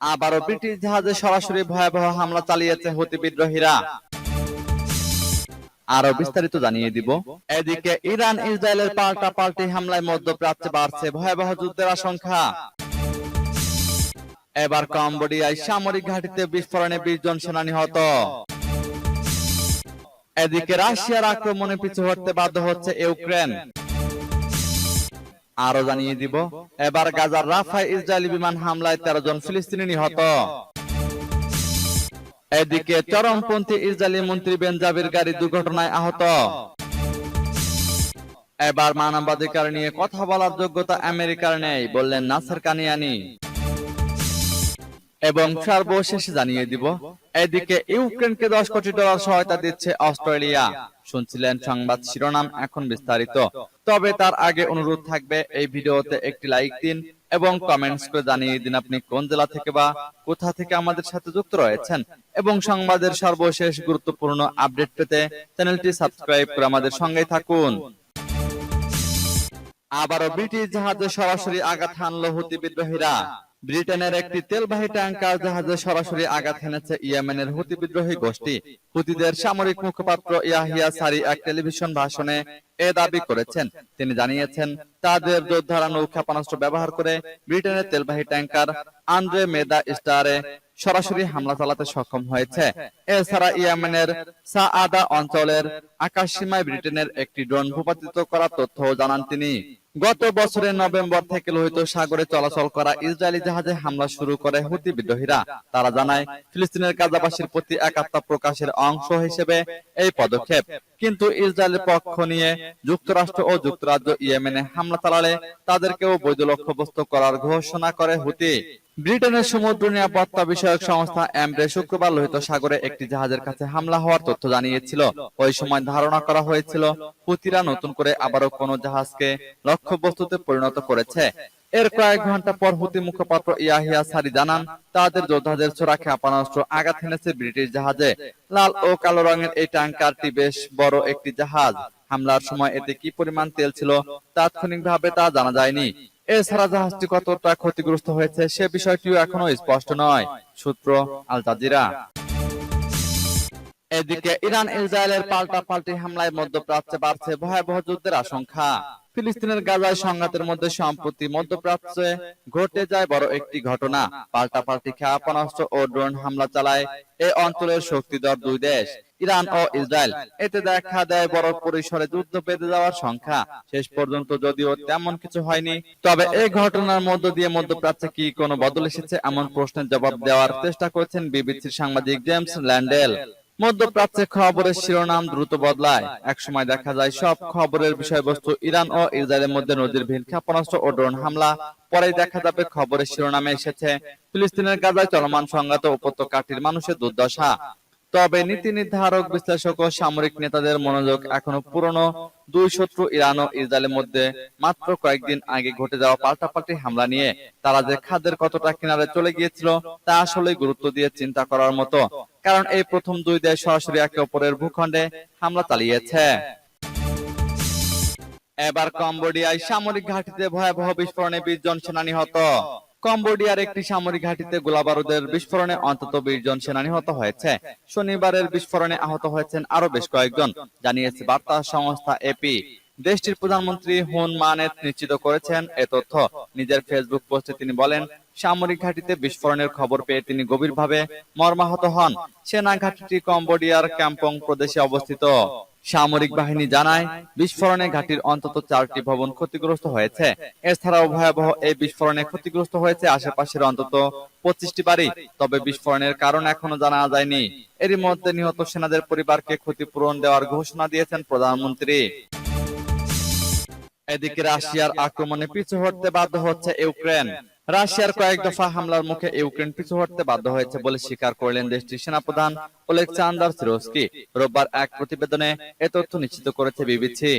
আবারও ব্রিটিশ জাহাজে সরাসরি ভয়াবহ হামলা চালিয়েছে হুতি বিদ্রোহীরা। আরও বিস্তারিত জানিয়ে দিব। এদিকে ইরান, ইসরায়েলের পাল্টা পাল্টি হামলায় মধ্যপ্রাচ্যে বাড়ছে ভয়াবহ যুদ্ধের আশঙ্কা। এবার কম্বোডিয়ায় সামরিক ঘাটিতে বিস্ফোরণে বিশ জন সেনা নিহত। এদিকে রাশিয়ার আক্রমণে পিছু হটতে বাধ্য হচ্ছে ইউক্রেন। আরও জানিয়ে দিব। এবার গাজার রাফায় ইসরায়েলি বিমান হামলায় তেরো জন ফিলিস্তিনি নিহত। এদিকে চরমপন্থী ইসরায়েলি মন্ত্রী বেনজাবির গাড়ি দুর্ঘটনায় আহত। এবার মানবাধিকার নিয়ে কথা বলার যোগ্যতা আমেরিকার নেই, বললেন নাসার কানিয়ানি। এবং সর্বশেষে জানিয়ে দিব, এদিকে ইউক্রেনকে দশ কোটি ডলার সহায়তা দিচ্ছে অস্ট্রেলিয়া। শুনছিলেন সংবাদ শিরোনাম এখন বিস্তারিত। তবে তার আগে অনুরোধ থাকবে, এই ভিডিওতে একটি লাইক দিন এবং কমেন্টস করে জানিয়ে দিন আপনি কোন জেলা থেকে বা কোথা থেকে আমাদের সাথে যুক্ত রয়েছেন। এবং সংবাদের সর্বশেষ গুরুত্বপূর্ণ আপডেট পেতে চ্যানেলটি সাবস্ক্রাইব করে আমাদের সঙ্গেই থাকুন। আবারও ব্রিটিশ জাহাজে সরাসরি আঘাত হানলো হুতি বিদ্রোহীরা ব্রিটেনের একটি তেলবাহী ট্যাঙ্কার জাহাজে সরাসরি আঘাত হেনেছে ইয়েমেনের হুতি বিদ্রোহী গোষ্ঠী। হুতিদের সামরিক মুখপাত্র ইয়াহিয়া সারি এক টেলিভিশন ভাষণে এ দাবি করেছেন। তিনি জানিয়েছেন, তাদের যোদ্ধারা নৌ ক্ষেপণাস্ত্র ব্যবহার করে ব্রিটেনের তেলবাহী ট্যাঙ্কার আন্দ্রে মেদা স্টারে সরাসরি হামলা চালাতে সক্ষম হয়েছে। এছাড়া ইয়েমেনের সাআদা অঞ্চলের আকাশ সীমায় ব্রিটেনের একটি ড্রোন ভূপাতিত করার তথ্য জানান তিনি। গত বছরের নভেম্বর থেকে লোহিত সাগরে চলাচল করা ইসরায়েলি জাহাজে হামলা শুরু করে হুতি বিদ্রোহীরা। তারা জানায়, ফিলিস্তিনের কাজাবাসীর প্রতি একাত্মতা প্রকাশের অংশ হিসেবে এই পদক্ষেপ। কিন্তু ইসরায়েলের পক্ষ নিয়ে যুক্তরাষ্ট্র ও যুক্তরাজ্য ইয়েমেনে হামলা চালালে তাদেরকেও বৈধ লক্ষ্যবস্তু করার ঘোষণা করে হুতি। ব্রিটেনের সমুদ্র নিরাপত্তা বিষয়ক সংস্থা এমব্রে শুক্রবার লোহিত সাগরে একটি জাহাজের কাছে হামলা হওয়ার তথ্য জানিয়েছিল। ওই সময় ধারণা করা হয়েছিল হুতিরা নতুন করে আবারও কোনো জাহাজকে লক্ষ্যবস্তুতে পরিণত করেছে। এর কয়েক ঘণ্টা পর হুতি মুখপাত্র ইয়াহিয়া সারি জানান তাদের যোদ্ধাদের ছোড়া ক্ষেপণাস্ত্র আঘাত হেনেছে ব্রিটিশ জাহাজে। লাল ও কালো রঙের এই ট্যাঙ্কারটি বেশ বড় একটি জাহাজ। হামলার সময় এতে কি পরিমাণ তেল ছিল তাৎক্ষণিকভাবে তা জানা যায়নি এছাড়া জাহাজটি কতটা ক্ষতিগ্রস্ত হয়েছে সে বিষয়টিও এখনও স্পষ্ট নয়। সূত্র আল জাজিরা। এদিকে ইরান ইসরায়েলের পাল্টা পাল্টি হামলায় মধ্যপ্রাচ্যে বাড়ছে ভয়াবহ যুদ্ধের আশঙ্কা। ফিলিস্তিনের গাজায় সংঘাতের মধ্যে সম্প্রতি মধ্যপ্রাচ্যে ঘটে যায় বড় একটি ঘটনা। পাল্টা পাল্টি ক্ষেপণাস্ত্র ও ড্রোন হামলা চালায় এই অঞ্চলের শক্তিধর দুই দেশ। ইরান ও ইসরায়েল। এতে দেখা দেয় বড় পরিসরে যুদ্ধ বেঁধে যাওয়ার সংখ্যা। শেষ পর্যন্ত যদিও তেমন কিছু হয়নি। তবে এই ঘটনার মধ্য দিয়ে মধ্যপ্রাচ্যে কি কোনো বদল এসেছে এমন প্রশ্নের জবাব দেওয়ার চেষ্টা করেছেন বিবিসির সাংবাদিক জেমস ল্যান্ডেল মধ্যপ্রাচ্যে খবরের শিরোনাম দ্রুত বদলায়। একসময় দেখা যায় সব খবরের বিষয়বস্তু ইরান ও ইসরায়েলের মধ্যে নজিরবিহীন ক্ষেপণাস্ত্র ও ড্রোন হামলা। পরেই দেখা যাবে খবরের শিরোনামে এসেছে ফিলিস্তিনের গাজায় চলমান সংঘাত উপত্যকাটির মানুষের দুর্দশা। তবে নীতি নির্ধারক, বিশ্লেষক ও সামরিক নেতাদের মনোযোগ এখনও পুরনো। দুই শত্রু ইরান ও ইসরায়েলের মধ্যে মাত্র কয়েকদিন আগে ঘটে যাওয়া পাল্টাপাল্টি হামলা নিয়ে, তারা যে খাদ্যের কতটা কিনারে চলে গিয়েছিল তা আসলে গুরুত্ব দিয়ে চিন্তা করার মতো। কারণ এই প্রথম দুই দেশ সরাসরি একে অপরের ভূখণ্ডে হামলা চালিয়েছে। এবার কম্বোডিয়ায় সামরিক ঘাঁটিতে ভয়াবহ বিস্ফোরণে বিশ জন সেনা নিহত। কম্বোডিয়ার একটি সামরিক ঘাঁটিতে গোলাবারুদের বিস্ফোরণে অন্তত বিশ জন সেনা নিহত হয়েছে। শনিবারের বিস্ফোরণে আহত হয়েছেন আরও বেশ কয়েকজন, জানিয়েছে বার্তা সংস্থা এপি দেশটির প্রধানমন্ত্রী হুন মানেত নিশ্চিত করেছেন এ তথ্য। নিজের ফেসবুক পোস্টে তিনি বলেন, সামরিক ঘাঁটিতে বিস্ফোরণের খবর পেয়ে তিনি গভীরভাবে মর্মাহত হন। সেনা ঘাঁটিটি কম্বোডিয়ার ক্যাম্পং প্রদেশে অবস্থিত। সামরিক বাহিনী জানায়, বিস্ফোরণে ঘাটির অন্তত চারটি ভবন ক্ষতিগ্রস্ত হয়েছে। এছাড়াও ভয়াবহ এই বিস্ফোরণে ক্ষতিগ্রস্ত হয়েছে আশেপাশের অন্তত পঁচিশটি বাড়ি। তবে বিস্ফোরণের কারণ এখনও জানা যায়নি। এরই মধ্যে নিহত সেনাদের পরিবারকে ক্ষতিপূরণ দেওয়ার ঘোষণা দিয়েছেন প্রধানমন্ত্রী। এদিকে রাশিয়ার আক্রমণে পিছু হটতে বাধ্য হচ্ছে ইউক্রেন। রাশিয়ার কয়েক দফা হামলার মুখে ইউক্রেন পিছু হটতে বাধ্য হয়েছে বলে স্বীকার করলেন দেশটির সেনাপ্রধান ওলেকসান্দার সিরোস্কি। রোববার এক প্রতিবেদনে এ তথ্য নিশ্চিত করেছে বিবিসি।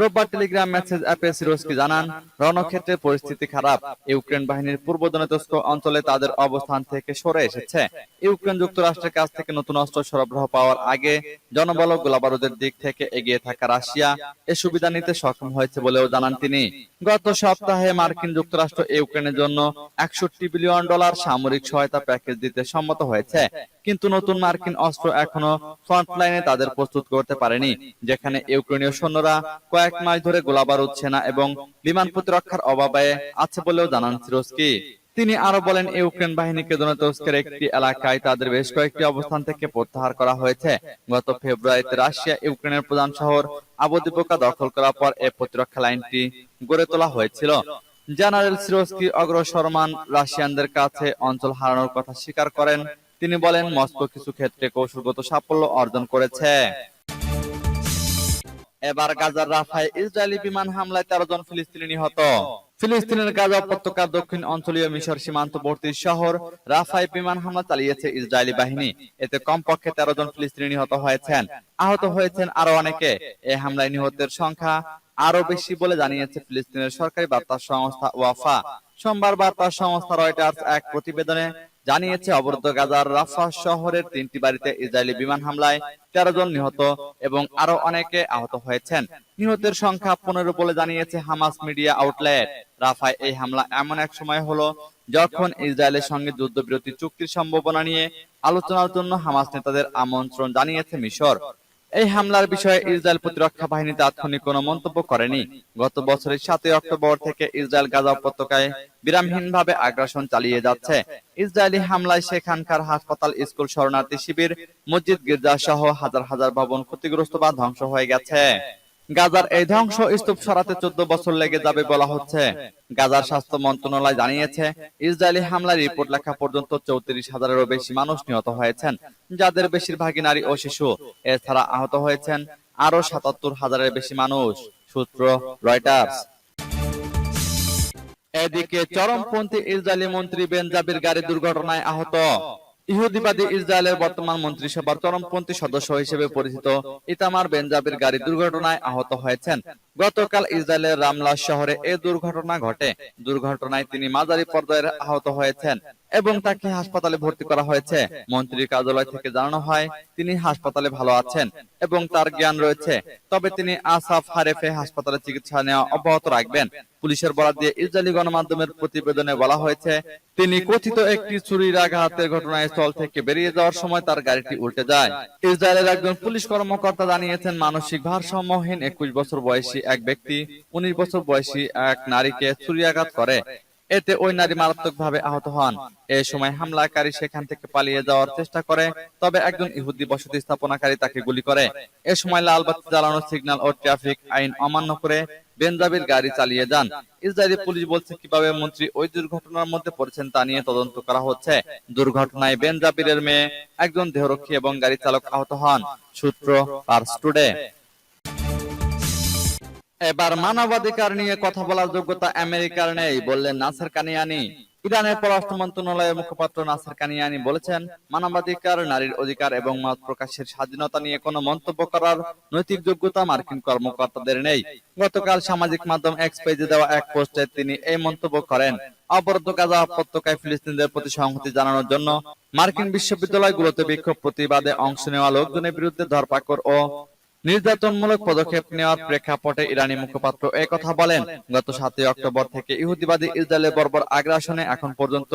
রোববার টেলিগ্রাম মেসেজ অ্যাপে সিরোস্কি জানান রণক্ষেত্রে পরিস্থিতি খারাপ। ইউক্রেন বাহিনীর পূর্ব দনেতস্ক অঞ্চলে তাদের অবস্থান থেকে সরে এসেছে। ইউক্রেন যুক্তরাষ্ট্রের কাছ থেকে নতুন অস্ত্র সরবরাহ পাওয়ার আগে জনবল গোলাবারুদের দিক থেকে এগিয়ে থাকা রাশিয়া এ সুবিধা নিতে সক্ষম হয়েছে বলেও জানান তিনি। গত সপ্তাহে মার্কিন যুক্তরাষ্ট্র ইউক্রেনের জন্য একষট্টি বিলিয়ন ডলার সামরিক সহায়তা প্যাকেজ দিতে সম্মত হয়েছে। কিন্তু নতুন মার্কিন অস্ত্র এখনও ফ্রন্টলাইনে তাদের প্রস্তুত করতে পারেনি, যেখানে ইউক্রেনীয় সৈন্যরা কয়েক মাস ধরে গোলাবারুদ সেনা এবং বিমান প্রতিরক্ষার অভাবে আছে বলেও জানান সিরোস্কি। তিনি আরও বলেন, ইউক্রেন বাহিনীকে দোনেতস্কের একটি এলাকায় তাদের বেশ কয়েকটি অবস্থান থেকে প্রত্যাহার করা হয়েছে। গত ফেব্রুয়ারিতে রাশিয়া ইউক্রেনের প্রধান শহর আবদিপোকা দখল করার পর এ প্রতিরক্ষা লাইনটি গড়ে তোলা হয়েছিল। জেনারেল সিরোস্কি অগ্রসরমান রাশিয়ানদের কাছে অঞ্চল হারানোর কথা স্বীকার করেন। তিনি বলেন, মস্কো কিছু ক্ষেত্রে কৌশলগত সাফল্য অর্জন করেছে। এবার গাজার রাফায় ইসরায়েলি বিমান হামলায় তেরো জন ফিলিস্তিনি নিহত। ফিলিস্তিনের গাজা উপত্যকার দক্ষিণ অঞ্চলীয় মিশর সীমান্তবর্তী শহর রাফায় বিমান হামলা চালিয়েছে ইসরায়েলি বাহিনী। এতে কমপক্ষে তেরো জন ফিলিস্তিনি নিহত হয়েছেন। আহত হয়েছেন আরও অনেকে। এই হামলায় নিহতের সংখ্যা আরও বেশি বলে জানিয়েছে ফিলিস্তিনের সরকারি বার্তা সংস্থা ওয়াফা। সোমবার বার্তা সংস্থা রয়টার্স এক প্রতিবেদনে জানিয়েছে অবরুদ্ধ গাজার রাফা শহরের তিনটি বাড়িতে ইসরায়েলি বিমান হামলায় তেরো জন নিহত এবং আরও অনেকে আহত হয়েছেন। নিহতের সংখ্যা পনেরো বলে জানিয়েছে হামাস মিডিয়া আউটলেট। রাফায় এই হামলা এমন এক সময় হলো যখন ইসরায়েলের সঙ্গে যুদ্ধবিরতি চুক্তির সম্ভাবনা নিয়ে আলোচনার জন্য হামাস নেতাদের আমন্ত্রণ জানিয়েছে মিশর। এই হামলার বিষয়ে ইসরায়েল প্রতিরক্ষা বাহিনী তাৎক্ষণিক কোনো মন্তব্য করেনি। গত বছরের সাতই অক্টোবর থেকে ইসরায়েল গাজা উপত্যকায় বিরামহীনভাবে আগ্রাসন চালিয়ে যাচ্ছে। ইসরায়েলি হামলায় সেখানকার হাসপাতাল, স্কুল, শরণার্থী শিবির, মসজিদ গির্জা সহ হাজার হাজার ভবন ক্ষতিগ্রস্ত বা ধ্বংস হয়ে গেছে। গাজার এই ধ্বংস স্তূপ সরাতে চোদ্দ বছর লেগে যাবে বলা হচ্ছে। গাজার স্বাস্থ্য মন্ত্রণালয় জানিয়েছে, ইসরায়েলি হামলার রিপোর্ট লেখা পর্যন্ত চৌত্রিশ হাজারেরও বেশি মানুষ নিহত হয়েছেন, যাদের বেশিরভাগই নারী ও শিশু। এছাড়া আহত হয়েছেন আরও সাতাত্তর হাজারের বেশি মানুষ, সূত্র রয়টার্স। এদিকে চরমপন্থী ইসরায়েলি মন্ত্রী বেনজাবির গাড়ি দুর্ঘটনায় আহত। ইহুদিবাদী ইসরায়েলের বর্তমান মন্ত্রিসভার চরমপন্থী সদস্য হিসেবে পরিচিত ইতামার বেঞ্জাবের গাড়ি দুর্ঘটনায় আহত হয়েছেন। গতকাল ইসরায়েলের রামলা শহরে এ দুর্ঘটনা ঘটে। দুর্ঘটনায় তিনি মাঝারি পর্যায়ের আহত হয়েছেন। এবং তাকে হাসপাতালে ভর্তি করা হয়েছে। মন্ত্রীর কার্যালয় থেকে জানানো হয় তিনি হাসপাতালে ভালো আছেন এবং তার জ্ঞান রয়েছে। তবে তিনি আসাফ হারেফে হাসপাতালে চিকিৎসা নেওয়া অব্যাহত রাখবেন। পুলিশের বরাদ দিয়ে ইসরায়েলি গণমাধ্যমের প্রতিবেদনে বলা হয়েছে তিনি কথিত একটি ছুরির আঘাতের ঘটনাস্থল থেকে বেরিয়ে যাওয়ার সময় তার গাড়িটি উল্টে যায়। ইসরায়েলের একজন পুলিশ কর্মকর্তা জানিয়েছেন মানসিক ভারসাম্যহীন একুশ বছর বয়সী এক ব্যক্তি উনিশ বছর বয়সী এক নারীকে চুরি আঘাত করে এতে ওই নারী মারাত্মকভাবে আহত হন। এই সময় হামলাকারী সেখান থেকে পালিয়ে যাওয়ার চেষ্টা করে, তবে একজন ইহুদি বসতি স্থাপনাকারী তাকে গুলি করে। এ সময় লাল বাতি জ্বালানো সিগন্যাল ও ট্রাফিক আইন অমান্য করে বেনজাবির গাড়ি চালিয়ে যান। ইসরায়েলি পুলিশ বলছে, কীভাবে মন্ত্রী ওই দুর্ঘটনার মধ্যে পড়েছেন তা নিয়ে তদন্ত করা হচ্ছে। দুর্ঘটনায় বেনজাবিরের মেয়ে একজন দেহরক্ষী এবং গাড়ি চালক আহত হন। সূত্র পার্স টুডে। এবার মানবাধিকার নিয়ে কথা বলার যোগ্যতা আমেরিকার নেই বললেন নাসের কানিয়ানি। ইরানের পররাষ্ট্র মন্ত্রণালয়ের মুখপাত্র নাসের কানিয়ানি বলেছেন মানবাধিকার নারীর অধিকার এবং মত প্রকাশের স্বাধীনতা নিয়ে কোনো মন্তব্য করার নৈতিক যোগ্যতা মার্কিন কর্মকর্তাদের নেই। গতকাল সামাজিক মাধ্যম এক্স পেজে দেওয়া এক পোস্টে তিনি এই মন্তব্য করেন। অবরুদ্ধ গাজা উপত্যকায় ফিলিস্তিনদের প্রতি সংহতি জানানোর জন্য মার্কিন বিশ্ববিদ্যালয়গুলোতে বিক্ষোভ প্রতিবাদে অংশ নেওয়া লোকজনের বিরুদ্ধে ধরপাকড় ও নির্যাতনমূলক পদক্ষেপ নেওয়ার প্রেক্ষাপটে ইরানি মুখপাত্র কথা বলেন গত সাতই অক্টোবর থেকে ইহুদিবাদী ইসরায়েলের বর্বর আগ্রাসনে এখন পর্যন্ত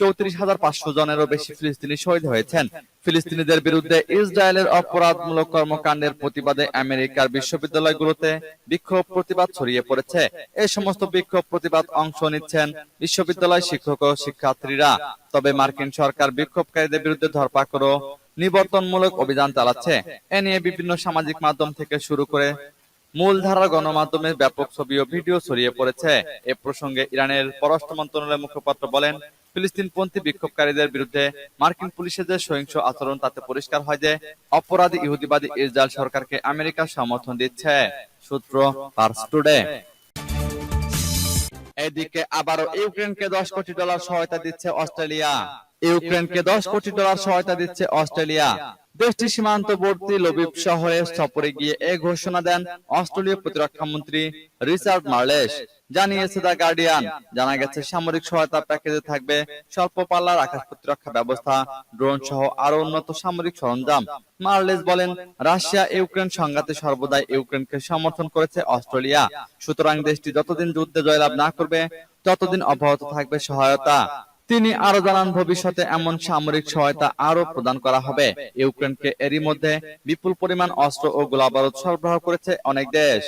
চৌত্রিশ হাজার পাঁচশো জনেরও বেশি ফিলিস্তিনি শহীদ হয়েছেন। ফিলিস্তিনিদের বিরুদ্ধে ইসরায়েলের অপরাধমূলক কর্মকাণ্ডের প্রতিবাদে আমেরিকার বিশ্ববিদ্যালয়গুলোতে বিক্ষোভ প্রতিবাদ ছড়িয়ে পড়েছে। এই সমস্ত বিক্ষোভ প্রতিবাদ অংশ নিচ্ছেন বিশ্ববিদ্যালয় শিক্ষক ও শিক্ষার্থীরা। তবে মার্কিন সরকার বিক্ষোভকারীদের বিরুদ্ধে ধরপাকড় নিবর্তনমূলক অভিযান চালাচ্ছে। এ নিয়ে বিভিন্ন সামাজিক মাধ্যম থেকে শুরু করে মূলধারার গণমাধ্যমে ব্যাপক ছবি ও ভিডিও ছড়িয়ে পড়েছে। এ প্রসঙ্গে ইরানের পররাষ্ট্র মন্ত্রণালয়ের মুখপাত্র বলেন, ফিলিস্তিনপন্থী বিক্ষোভকারীদের বিরুদ্ধে মার্কিন পুলিশের যে সহিংস আচরণ তাতে পরিষ্কার হয় যে, অপরাধী ইহুদিবাদী ইসরায়েল সরকারকে আমেরিকা সমর্থন দিচ্ছে, সূত্র পার্স টুডে। এদিকে আবারও ইউক্রেনকে দশ কোটি ডলার সহায়তা দিচ্ছে অস্ট্রেলিয়া। ইউক্রেনকে দশ কোটি ডলার সহায়তা দিচ্ছে অস্ট্রেলিয়া। দেশটি সীমান্তবর্তী লবিব শহরে সফরে গিয়ে এ ঘোষণা দেন অস্ট্রেলীয় প্রতিরক্ষা মন্ত্রী রিচার্ড মার্লেস জানিয়েছে দ্য গার্ডিয়ান। জানা গেছে সামরিক সহায়তা প্যাকেজে থাকবে স্বল্প পাল্লার আকাশ প্রতিরক্ষা ব্যবস্থা ড্রোন সহ আরও উন্নত সামরিক সরঞ্জাম। মার্লেস বলেন রাশিয়া ইউক্রেন সংঘাতে সর্বদাই ইউক্রেনকে সমর্থন করেছে অস্ট্রেলিয়া। সুতরাং দেশটি যতদিন যুদ্ধে জয়লাভ না করবে ততদিন অব্যাহত থাকবে সহায়তা। তিনি আরও জানান, ভবিষ্যতে এমন সামরিক সহায়তা আরও প্রদান করা হবে। ইউক্রেনকে এরই মধ্যে বিপুল পরিমাণ অস্ত্র ও গোলাবারুদ সরবরাহ করেছে অনেক দেশ।